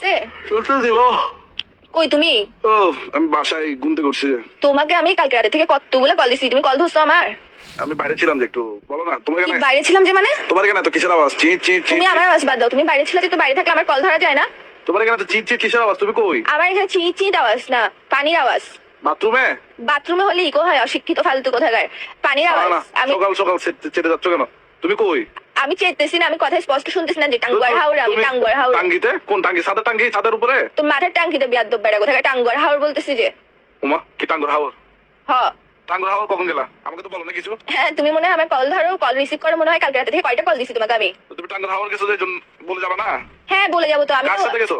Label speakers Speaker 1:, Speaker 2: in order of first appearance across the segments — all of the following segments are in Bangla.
Speaker 1: হয়েছে
Speaker 2: শুনতে দিব
Speaker 1: কই তুমি?
Speaker 2: ও আমি বাসায় গুনতে করছি।
Speaker 1: তোমাকে আমি কালকে রাতে থেকে কতগুলো কল দিছি তুমি কল ধরছো আমার?
Speaker 2: আমি বাইরে ছিলাম যে একটু। বলো না তোমার কেন
Speaker 1: বাইরে ছিলাম যে মানে?
Speaker 2: তোমার কেন এত কিসের আওয়াজ? চি চি চি
Speaker 1: তুমি আমার আওয়াজ বাদ দাও তুমি বাইরে ছিলে যে তো বাইরে থাকলে আমার কল ধরা যায় না।
Speaker 2: তোমার কেন এত চি চি কিসের আওয়াজ? তুমি কই?
Speaker 1: আমার এখানে চি চি আওয়াজ না পানির আওয়াজ।
Speaker 2: বাথরুমে?
Speaker 1: বাথরুমে হলে ইকো হয় অশিক্ষিত ফালতু কোথাকার। পানির আওয়াজ আমি
Speaker 2: সকাল সকাল চেতে যাচ্ছ কেন? তুমি কই?
Speaker 1: আমি চেতেছি না আমি কথা স্পষ্ট শুনতেছি না যে টাঙ্গুয়ার হাওড় আমি টাঙ্গুয়ার হাওড়।
Speaker 2: টাঙ্গিতে? কোন টাঙ্গি? সাদের টাঙ্গি? ছাদের উপরে?
Speaker 1: তো মাথার টাঙ্কিতে বিয়াদ বেড়া কোথাকার টাঙ্গুয়ার হাওড় বলতেছি যে।
Speaker 2: উমা কি টাঙ্গুর হাওর
Speaker 1: হ।
Speaker 2: টাঙ্গুর হাওর কখন গেলা? আমাকে তো বলো না কিছু।
Speaker 1: হ্যাঁ তুমি মনে হয় আমার কল ধরো কল রিসিভ করো মনে হয় কালকে রাতে থেকে কয়টা কল দিছি তোমাকে আমি।
Speaker 2: তুমি টাঙ্গুর হাওর গেছো যে বলে যাবা না?
Speaker 1: হ্যাঁ বলে যাব তো। আমি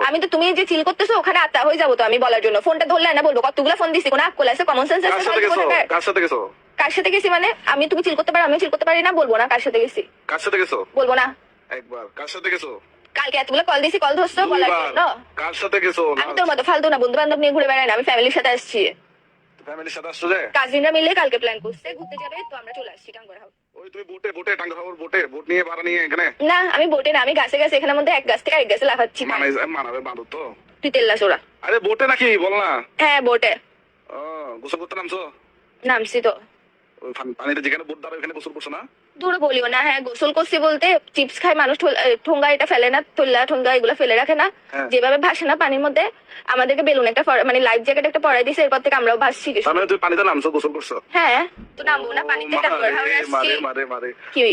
Speaker 1: আমি তো তুমি যে চিল করতেছো ওখানে আত্মা হয়ে যাব তো আমি বলার জন্য। ফোনটা ধরলে না বলব। কতগুলো ফোন দিছি কোনো আক্কল আছে? কমন সেন্স
Speaker 2: কার
Speaker 1: আছে
Speaker 2: সাথে গেছো? কার সাথে গেছো?
Speaker 1: কার সাথে গেছি মানে? আমি তুমি চিল করতে পারো আমি চিল করতে পারি না বলব না কার সাথে গেছি।
Speaker 2: কার সাথে গেছো?
Speaker 1: বলব না।
Speaker 2: একবার কার সাথে গেছো?
Speaker 1: কালকে এতগুলো কল দিছি কল ধরছো বলার জন্য?
Speaker 2: কার সাথে গেছো?
Speaker 1: আমি তোর মতো ফালতু না বন্ধু বান্ধব নিয়ে ঘুরে বেড়াই না আমি ফ্যামিলির সাথে আসছি।
Speaker 2: ফ্যামিলির সাথে আসছো যে?
Speaker 1: কাজিনরা মিলে কালকে প্ল্যান করছে ঘুরতে যাবে তো আমরা চলে আসছি টাঙ্গুয়ার হাওড়
Speaker 2: ওই তুমি বোটে বোটে টাঙ্গুর বোটে বোট নিয়ে ভাড়া নিয়ে এখানে?
Speaker 1: না আমি বোটে না আমি গাছে গাছে এখানের মধ্যে এক গাছ থেকে এক গাছে লাফাচ্ছি।
Speaker 2: মানে মানাবে বাঁধো তো?
Speaker 1: তুই তেল্লা চোরা
Speaker 2: আরে বোটে নাকি বল না।
Speaker 1: হ্যাঁ বোটে।
Speaker 2: ও গোসল করতে নামছো?
Speaker 1: নামছি তো।
Speaker 2: পানিতে যেখানে বোট দাঁড়ায় ওখানে গোসল করছ না?
Speaker 1: দূর বলিও না হ্যাঁ গোসল করছি বলতে চিপস খায় মানুষ ঠোঙ্গা এটা ফেলে না তোল্লা ঠোঙ্গা এগুলো ফেলে রাখে না।
Speaker 2: হ্যাঁ।
Speaker 1: যেভাবে ভাসে না পানির মধ্যে আমাদেরকে বেলুন একটা মানে লাইফ জ্যাকেট একটা পরাই দিছে এরপর থেকে আমরাও ভাসছি কিছু।
Speaker 2: মানে তুমি পানিতে নামছো গোসল করছ?
Speaker 1: হ্যাঁ তো নামবো না পানিতে
Speaker 2: মারে, মারে মারে মারে।
Speaker 1: কি?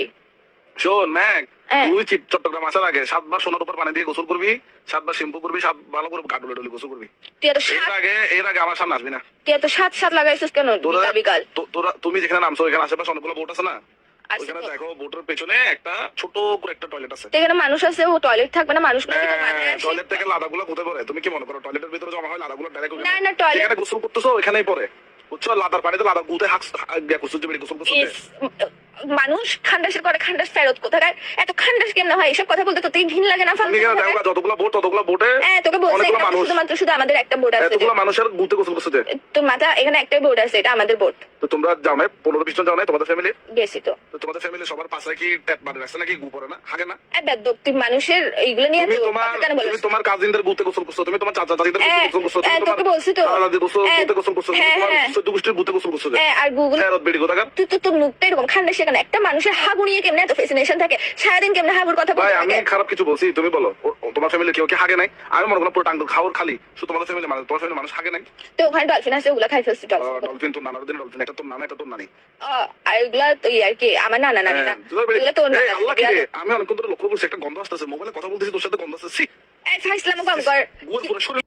Speaker 2: শোন ম্যাক। তুই চট্টগ্রাম আসার আগে সাতবার সোনার উপর পানি দিয়ে গোসল করবি সাতবার শ্যাম্পু করবি সাত ভালো করে কাটলে ডলে গোসল করবি। এর আগে এর আগে আমার সামনে আসবি না।
Speaker 1: তুই এত সাত সাত লাগাইছিস কেন বিকাল বিকাল?
Speaker 2: তোরা তুমি যেখানে নামছো এখানে আশেপাশে অনেকগুলো বোট আছে না। দেখো বোটের পেছনে একটা ছোট করে একটা টয়লেট আছে।
Speaker 1: এখানে মানুষ আছে ও টয়লেট থাকবে না মানুষ?
Speaker 2: টয়লেট থেকে লাদাগুলো কোথায় পড়ে? তুমি কি মনে করো টয়লেটের ভিতরে জমা হয় লাদাগুলো ডাইরেক্ট
Speaker 1: না, না, toilet-
Speaker 2: যেখানে গোসল করতেছো ওখানেই পড়ে। বুঝছ? লাদার পানিতে লাদা গুতে হাক গোসল গোসল করছ
Speaker 1: মানুষ খান্ডাসের করে খান্ডাস ফেরত কোথাকার? এত খান্ডাস কেমন হয়? এসব কথা বলতে তো তুই ঘিন লাগে না
Speaker 2: যতগুলো বোট ততগুলো বোটে
Speaker 1: হ্যাঁ তোকে বলছে শুধুমাত্র শুধু আমাদের একটা বোর্ড আছে
Speaker 2: মানুষের গুতে গোসল করছে তো
Speaker 1: তোর মাথা এখানে একটাই বোর্ড আছে এটা আমাদের বোর্ড
Speaker 2: তো তোমরা যাও পনেরো বিশ জন যাও তোমাদের ফ্যামিলি
Speaker 1: গেছি তো।
Speaker 2: তো তোমাদের ফ্যামিলি সবার পাশে কি ট্যাপ মারে রাখছে নাকি গু পরে না? হাগে না?
Speaker 1: মানুষের এইগুলো নিয়ে
Speaker 2: তুমি তোমার তুমি তোমার কাজিনদের গুতে গোসল করছ তুমি তোমার চাচা চাচিদের
Speaker 1: হ্যাঁ,
Speaker 2: গোসল করছ তুমি
Speaker 1: হ্যাঁ,
Speaker 2: তোমার
Speaker 1: বলছি তো।
Speaker 2: গোসল
Speaker 1: হ্যাঁ,
Speaker 2: গুতে গোসল করছ তুমি
Speaker 1: হ্যাঁ,
Speaker 2: তোমার
Speaker 1: হ্যাঁ।
Speaker 2: গোষ্ঠীর গুতে গোসল করছ
Speaker 1: হ্যাঁ, আর গুগল
Speaker 2: ফেরত বেড়ি
Speaker 1: তুই তো তোর মুখটা এরকম খান্ডা সেখানে একটা মানুষের হাগু নিয়ে কেমনে এত ফেসিনেশন থাকে? সারাদিন কেমনে হাগুর কথা বলতে
Speaker 2: আমি খারাপ কিছু বলছি তুমি বলো তোমার ফ্যামিলি কেউ কি হাগে নাই? আমি মনে করলাম পুরো টাঙ্গুর খাওয়ার খালি শুধু তোমাদের ফ্যামিলি মানুষ তোমার ফ্যামিলি মানুষ হাগে নাই?
Speaker 1: তো ওখানে ডলফিন আছে ওগুলা খাই ফেলছি ডলফিন
Speaker 2: তোর নানার দিন ডলফিন তোর নানা একটা তোর নানি।
Speaker 1: আর তো আর কি আমার না নানি না।
Speaker 2: হ্যাঁ,
Speaker 1: তোর নানা।
Speaker 2: আমি অনেকক্ষণ ধরে লক্ষ্য করছি একটা গন্ধ আসতেছে মোবাইলে কথা বলতেছি তোর সাথে গন্ধ আসতেছি
Speaker 1: এই ফাইসলামো কম কর।
Speaker 2: গুয়ের পুরো শরীর